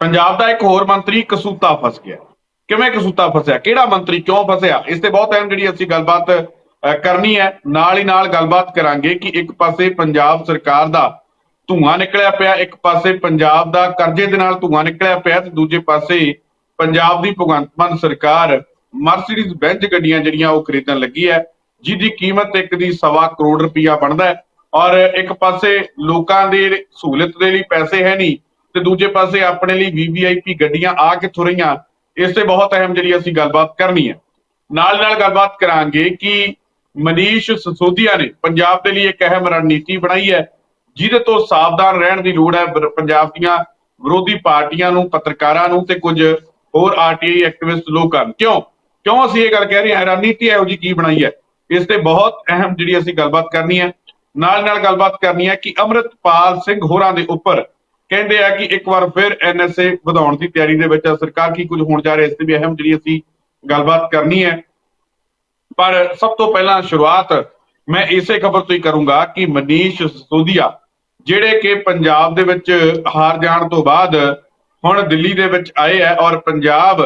ਪੰਜਾਬ ਦਾ ਇੱਕ ਹੋਰ ਮੰਤਰੀ ਕਸੂਤਾ ਫਸ ਗਿਆ। ਕਿਵੇਂ ਕਸੂਤਾ ਫਸਿਆ? ਕਿਹੜਾ ਮੰਤਰੀ ਕਿਉਂ ਫਸਿਆ? ਇਸ ਤੇ ਬਹੁਤ ਅਹਿਮ ਜਿਹੜੀ ਅਸੀਂ ਗੱਲਬਾਤ ਕਰਨੀ ਹੈ। ਨਾਲ ਹੀ ਨਾਲ ਗੱਲਬਾਤ ਕਰਾਂਗੇ ਕਿ ਇੱਕ ਪਾਸੇ ਪੰਜਾਬ ਸਰਕਾਰ ਦਾ ਧੂਆਂ ਨਿਕਲਿਆ ਪਿਆ, ਇੱਕ ਪਾਸੇ ਪੰਜਾਬ ਦਾ ਕਰਜ਼ੇ ਦੇ ਨਾਲ ਧੂਆਂ ਨਿਕਲਿਆ ਪਿਆ ਤੇ ਦੂਜੇ ਪਾਸੇ ਪੰਜਾਬ ਦੀ ਭਗਵੰਤ ਮਾਨ ਸਰਕਾਰ ਮਰਸੀਡੀਜ਼ ਬੈਂਚ ਗੱਡੀਆਂ ਜਿਹੜੀਆਂ ਉਹ ਖਰੀਦਣ ਲੱਗੀ ਹੈ, ਜਿਹਦੀ ਕੀਮਤ ਇੱਕ ਦੀ ਸਵਾ ਕਰੋੜ ਰੁਪਇਆ ਬਣਦਾ ਹੈ। ਔਰ ਇੱਕ ਪਾਸੇ ਲੋਕਾਂ ਦੇ ਸਹੂਲਤ ਦੇ ਲਈ ਪੈਸੇ ਹੈ ਨਹੀਂ ਤੇ ਦੂਜੇ ਪਾਸੇ ਆਪਣੇ ਲਈ ਵੀਵੀਆਈਪੀ ਗੱਡੀਆਂ ਆ ਕਿੱਥੋਂ ਰਹੀਆਂ, ਇਸ ਤੇ ਬਹੁਤ ਅਹਿਮ ਜਿਹੜੀ ਅਸੀਂ ਗੱਲਬਾਤ ਕਰਨੀ ਹੈ। ਨਾਲ ਨਾਲ ਗੱਲਬਾਤ ਕਰਾਂਗੇ ਕਿ ਮਨੀਸ਼ ਸਸੋਦੀਆ ਨੇ ਪੰਜਾਬ ਦੇ ਲਈ ਇੱਕ ਅਹਿਮ ਰਣਨੀਤੀ ਬਣਾਈ ਹੈ, ਜਿਹਦੇ ਤੋਂ ਸਾਵਧਾਨ ਰਹਿਣ ਦੀ ਲੋੜ ਹੈ ਪੰਜਾਬ ਦੀਆਂ ਵਿਰੋਧੀ ਪਾਰਟੀਆਂ ਨੂੰ, ਪੱਤਰਕਾਰਾਂ ਨੂੰ ਤੇ ਕੁਝ ਹੋਰ ਆਰਟੀਆਈ ਐਕਟਿਵਿਸਟ ਲੋਕਾਂ ਨੂੰ। ਕਿਉਂ? ਕਿਉਂ ਅਸੀਂ ਇਹ ਗੱਲ ਕਹਿ ਰਹੇ ਹਾਂ? ਰਣਨੀਤੀ ਇਹੋ ਜੀ ਕੀ ਬਣਾਈ ਹੈ? ਇਸ ਤੇ ਬਹੁਤ ਅਹਿਮ ਜਿਹੜੀ ਅਸੀਂ ਗੱਲਬਾਤ ਕਰਨੀ ਹੈ। ਨਾਲ ਨਾਲ ਗੱਲਬਾਤ ਕਰਨੀ ਹੈ ਕਿ ਅੰਮ੍ਰਿਤਪਾਲ ਸਿੰਘ ਹੋਰਾਂ ਦੇ ਉੱਪਰ ਕਹਿੰਦੇ ਆ ਕਿ ਇੱਕ ਵਾਰ ਫਿਰ ਐਨਐਸਏ ਵਧਾਉਣ ਦੀ ਤਿਆਰੀ ਦੇ ਵਿੱਚ ਸਰਕਾਰ ਕੀ ਕੁਝ ਹੋਣ ਜਾ ਰਿਹਾ, ਇਸ ਤੇ ਵੀ ਅਹਿਮ ਜਿਹੜੀ ਅਸੀਂ ਗੱਲਬਾਤ ਕਰਨੀ ਹੈ। ਪਰ ਸਭ ਤੋਂ ਪਹਿਲਾਂ ਸ਼ੁਰੂਆਤ ਮੈਂ ਇਸੇ ਖਬਰ ਤੋਂ ਹੀ ਕਰੂੰਗਾ ਕਿ ਮਨੀਸ਼ ਸੋਧੀਆ ਜਿਹੜੇ ਕਿ ਪੰਜਾਬ ਦੇ ਵਿੱਚ ਹਾਰ ਜਾਣ ਤੋਂ ਬਾਅਦ ਹੁਣ ਦਿੱਲੀ ਦੇ ਵਿੱਚ ਆਏ ਹੈ ਔਰ ਪੰਜਾਬ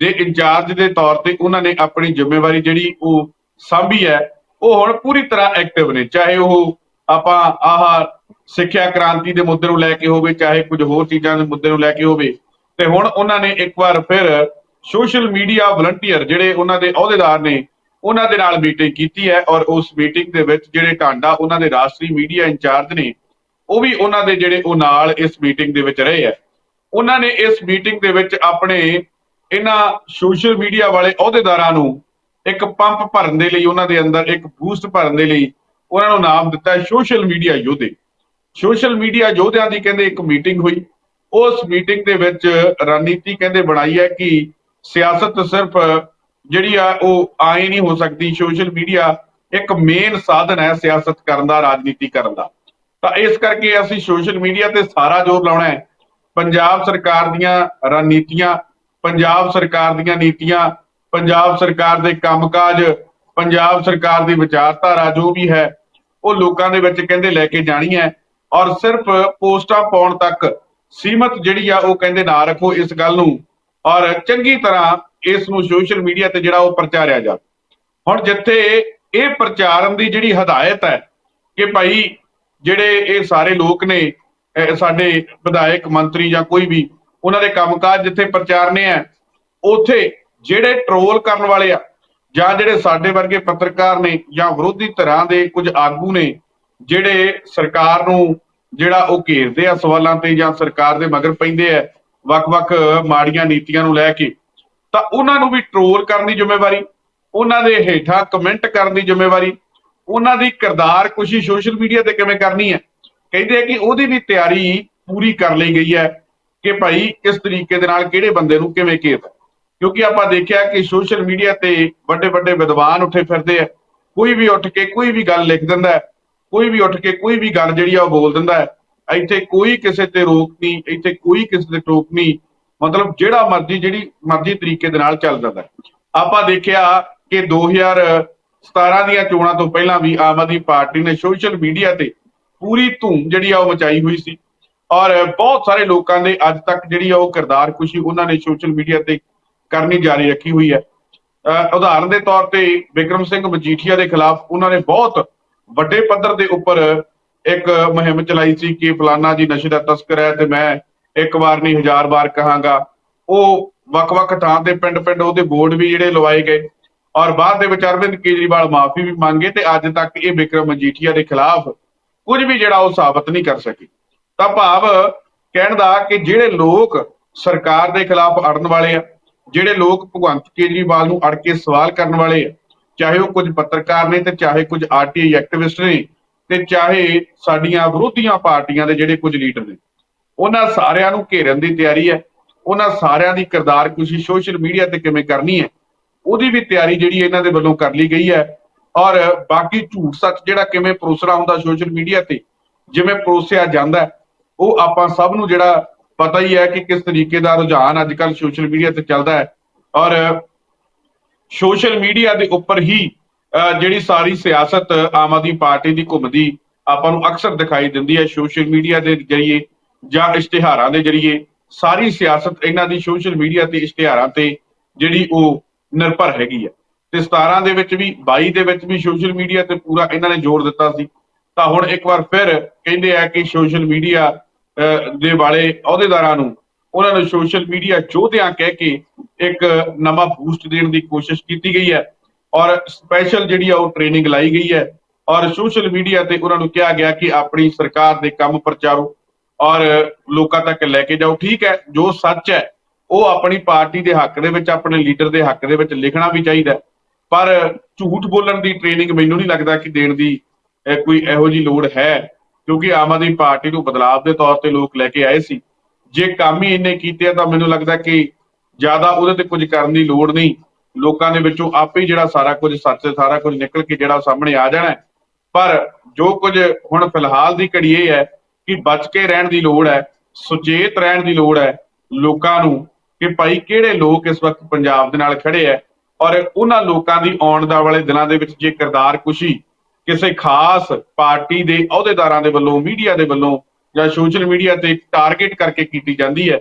ਦੇ ਇੰਚਾਰਜ ਦੇ ਤੌਰ ਤੇ ਉਹਨਾਂ ਨੇ ਆਪਣੀ ਜ਼ਿੰਮੇਵਾਰੀ ਜਿਹੜੀ ਉਹ ਸਾਂਭੀ ਹੈ, ਉਹ ਹੁਣ ਪੂਰੀ ਤਰ੍ਹਾਂ ਐਕਟਿਵ ਨੇ। ਚਾਹੇ ਉਹ ਆਪਾਂ ਆਹ ਸਿੱਖਿਆ ਕ੍ਰਾਂਤੀ ਦੇ ਮੁੱਦੇ ਨੂੰ ਲੈ ਕੇ ਹੋਵੇ, ਚਾਹੇ ਕੁਝ ਹੋਰ ਚੀਜ਼ਾਂ ਦੇ ਮੁੱਦੇ ਨੂੰ ਲੈ ਕੇ ਹੋਵੇ। ਤੇ ਹੁਣ ਉਹਨਾਂ ਨੇ ਇੱਕ ਵਾਰ ਫਿਰ ਸੋਸ਼ਲ ਮੀਡੀਆ ਵਲੰਟੀਅਰ ਜਿਹੜੇ ਉਹਨਾਂ ਦੇ ਅਹੁਦੇਦਾਰ ਨੇ, ਉਹਨਾਂ ਦੇ ਨਾਲ ਮੀਟਿੰਗ ਕੀਤੀ ਹੈ ਔਰ ਉਸ ਮੀਟਿੰਗ ਦੇ ਵਿੱਚ ਜਿਹੜੇ ਟਾਂਡਾ ਉਹਨਾਂ ਦੇ ਰਾਸ਼ਟਰੀ ਮੀਡੀਆ ਇੰਚਾਰਜ ਨੇ, ਉਹ ਵੀ ਉਹਨਾਂ ਦੇ ਜਿਹੜੇ ਉਹ ਨਾਲ ਇਸ ਮੀਟਿੰਗ ਦੇ ਵਿੱਚ ਰਹੇ ਹੈ। ਉਹਨਾਂ ਨੇ ਇਸ ਮੀਟਿੰਗ ਦੇ ਵਿੱਚ ਆਪਣੇ ਇਹਨਾਂ ਸੋਸ਼ਲ ਮੀਡੀਆ ਵਾਲੇ ਅਹੁਦੇਦਾਰਾਂ ਨੂੰ ਇੱਕ ਪੰਪ ਭਰਨ ਦੇ ਲਈ, ਉਹਨਾਂ ਦੇ ਅੰਦਰ ਇੱਕ ਬੂਸਟ ਭਰਨ ਦੇ ਲਈ, ਉਹਨਾਂ ਨੂੰ ਨਾਮ ਦਿੱਤਾ ਸੋਸ਼ਲ ਮੀਡੀਆ ਯੋਧੇ। ਸੋਸ਼ਲ ਮੀਡੀਆ ਯੋਧਿਆਂ ਦੀ ਕਹਿੰਦੇ ਇੱਕ ਮੀਟਿੰਗ ਹੋਈ। ਉਸ ਮੀਟਿੰਗ ਦੇ ਵਿੱਚ ਰਣਨੀਤੀ ਕਹਿੰਦੇ ਬਣਾਈ ਹੈ ਕਿ ਸਿਆਸਤ ਸਿਰਫ ਜਿਹੜੀ ਆ ਉਹ ਆਏ ਨਹੀਂ ਹੋ ਸਕਦੀ। ਸੋਸ਼ਲ ਮੀਡੀਆ ਇੱਕ ਮੇਨ ਸਾਧਨ ਹੈ ਸਿਆਸਤ ਕਰਨ ਦਾ, ਰਾਜਨੀਤੀ ਕਰਨ ਦਾ। ਤਾਂ ਇਸ ਕਰਕੇ ਅਸੀਂ ਸੋਸ਼ਲ ਮੀਡੀਆ ਤੇ ਸਾਰਾ ਜ਼ੋਰ ਲਾਉਣਾ ਹੈ। ਪੰਜਾਬ ਸਰਕਾਰ ਦੀਆਂ ਰਣਨੀਤੀਆਂ, ਪੰਜਾਬ ਸਰਕਾਰ ਦੀਆਂ ਨੀਤੀਆਂ, ਪੰਜਾਬ ਸਰਕਾਰ ਦੇ ਕੰਮਕਾਜ, ਪੰਜਾਬ ਸਰਕਾਰ ਦੀ ਵਿਚਾਰਧਾਰਾ ਜੋ ਵੀ ਹੈ, ਉਹ ਲੋਕਾਂ ਦੇ ਵਿੱਚ ਕਹਿੰਦੇ ਲੈ ਕੇ ਜਾਣੀ ਹੈ। ਔਰ ਸਿਰਫ ਪੋਸਟਾਂ ਪਾਉਣ ਤੱਕ ਸੀਮਤ ਜਿਹੜੀ ਆ ਉਹ ਕਹਿੰਦੇ ਨਾ ਰੱਖੋ ਇਸ ਗੱਲ ਨੂੰ। ਔਰ ਚੰਗੀ ਤਰ੍ਹਾਂ ਇਸ ਨੂੰ ਸੋਸ਼ਲ ਮੀਡੀਆ ਤੇ ਜਿਹੜਾ ਉਹ ਪ੍ਰਚਾਰਿਆ ਜਾ। ਹੁਣ ਜਿੱਥੇ ਇਹ ਪ੍ਰਚਾਰਨ ਦੀ ਜਿਹੜੀ ਹਦਾਇਤ ਹੈ ਕਿ ਭਾਈ ਜਿਹੜੇ ਇਹ ਸਾਰੇ ਲੋਕ ਨੇ ਸਾਡੇ ਵਿਧਾਇਕ, ਮੰਤਰੀ ਜਾਂ ਕੋਈ ਵੀ, ਉਹਨਾਂ ਦੇ ਕੰਮਕਾਜ ਜਿੱਥੇ ਪ੍ਰਚਾਰਨੇ ਆ, ਉਥੇ ਜਿਹੜੇ ਟਰੋਲ ਕਰਨ ਵਾਲੇ ਆ ਜਾਂ ਜਿਹੜੇ ਸਾਡੇ ਵਰਗੇ ਪੱਤਰਕਾਰ ਨੇ ਜਾਂ ਵਿਰੋਧੀ ਧਿਰਾਂ ਦੇ ਕੁਝ ਆਗੂ ਨੇ ਜਿਹੜੇ ਸਰਕਾਰ ਨੂੰ ਜਿਹੜਾ ਉਹ ਘੇਰਦੇ ਆ ਸਵਾਲਾਂ ਤੇ ਜਾਂ ਸਰਕਾਰ ਦੇ ਮਗਰ ਪੈਂਦੇ ਆ ਵੱਖ-ਵੱਖ ਮਾੜੀਆਂ ਨੀਤੀਆਂ ਨੂੰ ਲੈ ਕੇ, ਤਾਂ ਉਹਨਾਂ ਨੂੰ ਵੀ ਟਰੋਲ ਕਰਨ ਦੀ ਜ਼ਿੰਮੇਵਾਰੀ, ਉਹਨਾਂ ਦੇ ਹੇਠਾਂ ਕਮੈਂਟ ਕਰਨ ਦੀ ਜ਼ਿੰਮੇਵਾਰੀ, ਉਹਨਾਂ ਦੀ ਕਿਰਦਾਰ ਕੁਸ਼ੀ ਸੋਸ਼ਲ ਮੀਡੀਆ ਤੇ ਕਿਵੇਂ ਕਰਨੀ ਹੈ? ਕਹਿੰਦੇ ਆ ਕਿ ਉਹਦੀ ਵੀ ਤਿਆਰੀ ਪੂਰੀ ਕਰ ਲਈ ਗਈ ਹੈ ਕਿ ਭਾਈ ਕਿਸ ਤਰੀਕੇ ਦੇ ਨਾਲ ਕਿਹੜੇ ਬੰਦੇ ਨੂੰ ਕਿਵੇਂ ਘੇਰਦਾ ਕਿਉਂਕਿ ਆਪਾਂ ਦੇਖਿਆ ਕਿ ਸੋਸ਼ਲ ਮੀਡੀਆ ਤੇ ਵੱਡੇ ਵੱਡੇ ਵਿਦਵਾਨ ਉੱਠੇ ਫਿਰਦੇ ਆ, ਕੋਈ ਵੀ ਉੱਠ ਕੇ ਕੋਈ ਵੀ ਗੱਲ ਲਿਖ ਦਿੰਦਾ ਹੈ ਕੋਈ ਵੀ ਉੱਠ ਕੇ ਕੋਈ ਵੀ ਗੱਲ ਜਿਹੜੀ ਆ ਉਹ ਬੋਲ ਦਿੰਦਾ ਹੈ। ਇੱਥੇ ਕੋਈ ਕਿਸੇ ਤੇ ਰੋਕ ਨਹੀਂ, ਇੱਥੇ ਕੋਈ ਕਿਸੇ ਤੇ ਟੋਕ ਨਹੀਂ। ਮਤਲਬ ਜਿਹੜਾ ਮਰਜ਼ੀ, ਜਿਹੜੀ ਮਰਜ਼ੀ ਤਰੀਕੇ ਦੇ ਨਾਲ ਚੱਲ ਜਾਂਦਾ ਆਪਾਂ ਦੇਖਿਆ ਕਿ 2017 ਦੀਆਂ ਚੋਣਾਂ ਤੋਂ ਪਹਿਲਾਂ ਵੀ ਆਮ ਆਦਮੀ ਪਾਰਟੀ ਨੇ ਸੋਸ਼ਲ ਮੀਡੀਆ ਤੇ ਪੂਰੀ ਧੂਮ ਜਿਹੜੀ ਆ ਉਹ ਮਚਾਈ ਹੋਈ ਸੀ। ਔਰ ਬਹੁਤ ਸਾਰੇ ਲੋਕਾਂ ਦੇ ਅੱਜ ਤੱਕ ਜਿਹੜੀ ਆ ਉਹ ਕਿਰਦਾਰ ਖੁਸ਼ੀ ਉਹਨਾਂ ਨੇ ਸੋਸ਼ਲ ਮੀਡੀਆ ਤੇ ਕਰਨੀ ਜਾਰੀ ਰੱਖੀ ਹੋਈ ਹੈ। ਅਹ ਉਦਾਹਰਨ ਦੇ ਤੌਰ ਤੇ ਵਿਕਰਮ ਸਿੰਘ ਮਜੀਠੀਆ ਦੇ ਖਿਲਾਫ ਉਹਨਾਂ ਨੇ ਬਹੁਤ ਵੱਡੇ ਪੱਧਰ ਦੇ ਉੱਪਰ ਇੱਕ ਮੁਹਿੰਮ ਚਲਾਈ ਸੀ ਕਿ ਫਲਾਨਾ ਜੀ ਨਸ਼ੇ ਦਾ ਤਸਕਰ ਹੈ ਤੇ ਮੈਂ ਇੱਕ ਵਾਰ ਨਹੀਂ ਹਜ਼ਾਰ ਵਾਰ ਕਹਾਂਗਾ। ਉਹ ਵੱਖ-ਵੱਖ ਥਾਂ ਤੇ ਪਿੰਡ-ਪਿੰਡ ਉਹਦੇ ਬੋਰਡ ਵੀ ਜਿਹੜੇ ਲਵਾਏ ਗਏ ਔਰ ਬਾਅਦ ਦੇ ਵਿੱਚ ਅਰਵਿੰਦ ਕੇਜਰੀਵਾਲ ਮਾਫੀ ਵੀ ਮੰਗੇ ਤੇ ਅੱਜ ਤੱਕ ਇਹ ਵਿਕਰਮ ਮਜੀਠੀਆ ਦੇ ਖਿਲਾਫ ਕੁਝ ਵੀ ਜਿਹੜਾ ਉਹ ਸਾਬਤ ਨਹੀਂ ਕਰ ਸਕੇ। ਤਾਂ ਭਾਵ ਕਹਿਣ ਦਾ ਕਿ ਜਿਹੜੇ ਲੋਕ ਸਰਕਾਰ ਦੇ ਖਿਲਾਫ ਅੜਨ ਵਾਲੇ ਆ, ਜਿਹੜੇ ਲੋਕ ਭਗਵੰਤ ਕੇਜਰੀਵਾਲ ਨੂੰ ਅੜ ਕੇ ਸਵਾਲ ਕਰਨ ਵਾਲੇ ਆ ਚਾਹੇ ਉਹ ਕੁਝ ਪੱਤਰਕਾਰ ਨੇ ਤੇ ਚਾਹੇ ਕੁਝ ਆਰਟੀਆਈ ਐਕਟਿਵਿਸਟ ਨੇ ਤੇ ਚਾਹੇ ਸਾਡੀਆਂ ਵਿਰੋਧੀਆਂ ਪਾਰਟੀਆਂ ਦੇ ਜਿਹੜੇ ਕੁਝ ਲੀਡਰ ਨੇ। ਉਹਨਾਂ ਸਾਰਿਆਂ ਨੂੰ ਘੇਰਨ ਦੀ ਤਿਆਰੀ ਹੈ। ਉਹਨਾਂ ਸਾਰਿਆਂ ਦੀ ਕਿਰਦਾਰ ਕੁਸ਼ੀ ਸੋਸ਼ਲ ਮੀਡੀਆ ਤੇ ਕਿਵੇਂ ਕਰਨੀ ਹੈ, ਉਹਦੀ ਵੀ ਤਿਆਰੀ ਜਿਹੜੀ ਇਹਨਾਂ ਦੇ ਵੱਲੋਂ ਕਰ ਲਈ ਗਈ ਹੈ। ਔਰ ਬਾਕੀ ਝੂਠ ਸੱਚ ਜਿਹੜਾ ਕਿਵੇਂ ਪਰੋਸਣਾ ਹੁੰਦਾ ਸੋਸ਼ਲ ਮੀਡੀਆ ਤੇ, ਜਿਵੇਂ ਪਰੋਸਿਆ ਜਾਂਦਾ ਉਹ ਆਪਾਂ ਸਭ ਨੂੰ ਜਿਹੜਾ ਪਤਾ ਹੀ ਹੈ ਕਿ ਕਿਸ ਤਰੀਕੇ ਦਾ ਰੁਝਾਨ ਅੱਜ ਕੱਲ ਸੋਸ਼ਲ ਮੀਡੀਆ ਤੇ ਚੱਲਦਾ ਹੈ। ਔਰ ਸੋਸ਼ਲ ਮੀਡੀਆ ਦੇ ਉੱਪਰ ਹੀ ਅਹ, ਜਿਹੜੀ ਸਾਰੀ ਸਿਆਸਤ ਆਮ ਆਦਮੀ ਪਾਰਟੀ ਦੀ ਘੁੰਮਦੀ ਆਪਾਂ ਨੂੰ ਅਕਸਰ ਦਿਖਾਈ ਦਿੰਦੀ ਹੈ ਸੋਸ਼ਲ ਮੀਡੀਆ ਦੇ ਜ਼ਰੀਏ ਜਾਂ ਇਸ਼ਤਿਹਾਰਾਂ ਦੇ ਜ਼ਰੀਏ। ਸਾਰੀ ਸਿਆਸਤ ਇਹਨਾਂ ਦੀ ਸੋਸ਼ਲ ਮੀਡੀਆ ਤੇ ਇਸ਼ਤਿਹਾਰਾਂ ਤੇ ਜਿਹੜੀ ਉਹ ਨਿਰਭਰ ਹੈਗੀ ਹੈ। ਤੇ 17 ਦੇ ਵਿੱਚ ਵੀ 22 ਦੇ ਵਿੱਚ ਵੀ ਸੋਸ਼ਲ ਮੀਡੀਆ ਤੇ ਪੂਰਾ ਇਹਨਾਂ ਨੇ ਜ਼ੋਰ ਦਿੱਤਾ ਸੀ। ਤਾਂ ਹੁਣ ਇੱਕ ਵਾਰ ਫਿਰ ਕਹਿੰਦੇ ਆ ਕਿ ਸੋਸ਼ਲ ਮੀਡੀਆ ਦੇ ਵਾਲੇ ਅਹੁਦੇਦਾਰਾਂ ਨੂੰ ਉਹਨਾਂ ਨੂੰ ਸੋਸ਼ਲ ਮੀਡੀਆ ਯੋਧਿਆਂ ਕਹਿ ਕੇ ਇੱਕ ਨਵਾਂ ਬੂਸਟ ਦੇਣ ਦੀ ਕੋਸ਼ਿਸ਼ ਕੀਤੀ ਗਈ ਹੈ ਔਰ ਸਪੈਸ਼ਲ ਜਿਹੜੀ ਆ ਉਹ ਟ੍ਰੇਨਿੰਗ ਲਾਈ ਗਈ ਹੈ ਔਰ ਸੋਸ਼ਲ ਮੀਡੀਆ ਤੇ ਉਹਨਾਂ ਨੂੰ ਕਿਹਾ ਗਿਆ ਕਿ ਆਪਣੀ ਸਰਕਾਰ ਦੇ ਕੰਮ ਪ੍ਰਚਾਰੋ ਔਰ ਲੋਕਾਂ ਤੱਕ ਲੈ ਕੇ ਜਾਓ। ਠੀਕ ਹੈ, ਜੋ ਸੱਚ ਹੈ, ਉਹ ਆਪਣੀ ਪਾਰਟੀ ਦੇ ਹੱਕ ਦੇ ਵਿੱਚ, ਆਪਣੇ ਲੀਡਰ ਦੇ ਹੱਕ ਦੇ ਵਿੱਚ ਲਿਖਣਾ ਵੀ ਚਾਹੀਦਾ ਪਰ ਝੂਠ ਬੋਲਣ ਦੀ ਟ੍ਰੇਨਿੰਗ ਮੈਨੂੰ ਨਹੀਂ ਲੱਗਦਾ ਕਿ ਦੇਣ ਦੀ ਕੋਈ ਇਹੋ ਜੀ ਲੋੜ ਹੈ, ਕਿਉਂਕਿ ਆਮ ਆਦਮੀ ਪਾਰਟੀ ਨੂੰ ਬਦਲਾਵ ਦੇ ਤੌਰ ਤੇ ਲੋਕ ਲੈ ਕੇ ਆਏ ਸੀ। ਜੇ ਕੰਮ ਹੀ ਇੰਨੇ ਕੀਤੇ ਤਾਂ ਮੈਨੂੰ ਲੱਗਦਾ ਕਿ ਜ਼ਿਆਦਾ ਉਹਦੇ ਤੇ ਕੁਝ ਕਰਨ ਦੀ ਲੋੜ ਨਹੀਂ। ਲੋਕਾਂ ਦੇ ਵਿੱਚੋਂ ਆਪੇ ਹੀ ਜਿਹੜਾ ਸਾਰਾ ਕੁਝ, ਸੱਚ ਤੇ ਸਾਰਾ ਕੁਝ ਨਿਕਲ ਕੇ ਜਿਹੜਾ ਸਾਹਮਣੇ ਆ ਜਾਣਾ ਪਰ ਜੋ ਕੁਝ ਹੁਣ ਫਿਲਹਾਲ ਦੀ ਘੜੀ ਇਹ ਹੈ ਕਿ ਬਚ ਕੇ ਰਹਿਣ ਦੀ ਲੋੜ ਹੈ, ਸੁਚੇਤ ਰਹਿਣ ਦੀ ਲੋੜ ਹੈ ਲੋਕਾਂ ਨੂੰ ਕਿ ਭਾਈ ਕਿਹੜੇ ਲੋਕ ਇਸ ਵਕਤ ਪੰਜਾਬ ਦੇ ਨਾਲ ਖੜੇ ਹੈ ਔਰ ਉਹਨਾਂ ਲੋਕਾਂ ਦੀ ਆਉਣ ਦਾ ਵਾਲੇ ਦਿਨਾਂ ਦੇ ਵਿੱਚ ਜੇ ਕਿਰਦਾਰ ਕੁਸ਼ੀ ਕਿਸੇ ਖਾਸ ਪਾਰਟੀ ਦੇ ਅਹੁਦੇਦਾਰਾਂ ਦੇ ਵੱਲੋਂ, ਮੀਡੀਆ ਦੇ ਵੱਲੋਂ ਜਾਂ ਸੋਸ਼ਲ ਮੀਡੀਆ ਤੇ ਟਾਰਗੇਟ ਕਰਕੇ ਕੀਤੀ ਜਾਂਦੀ ਹੈ